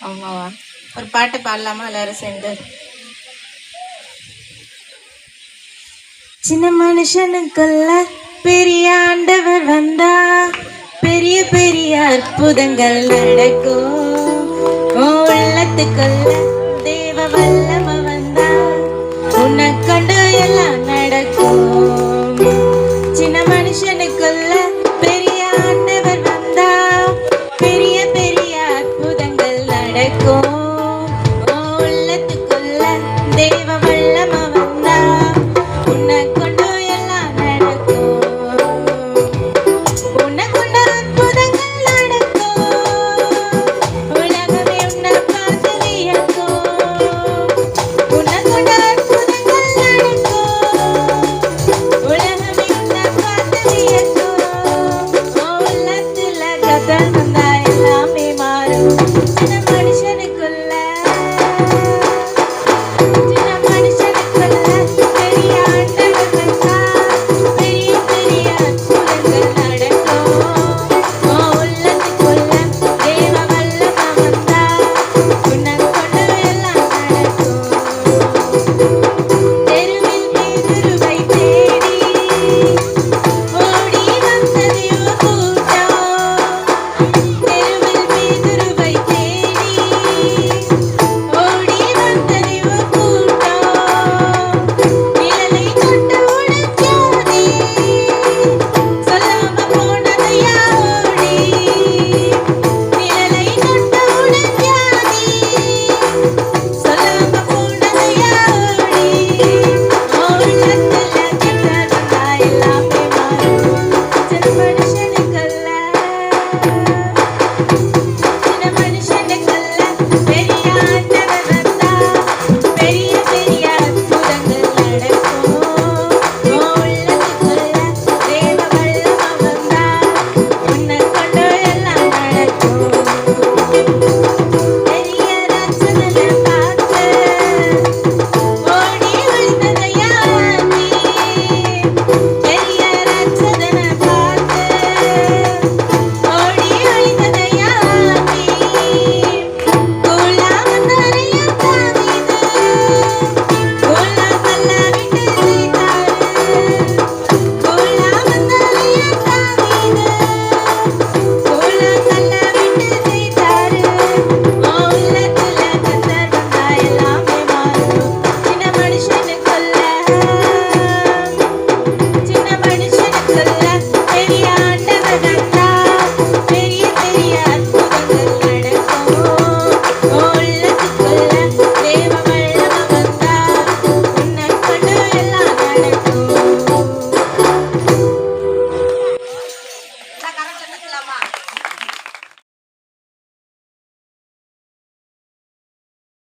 ஆமாவா? ஒரு பாட்டு பாடலாமா? எல்லாரும் சேர்ந்து. சின்ன மனுஷனுக்குள்ள பெரிய ஆண்டவர் வந்தா பெரிய பெரிய அற்புதங்கள் நடக்கும். உள்ளத்துக்குள்ள தேவ வல்லம வந்தா உன்னை கண்டு எல்லாம் நடக்கும்.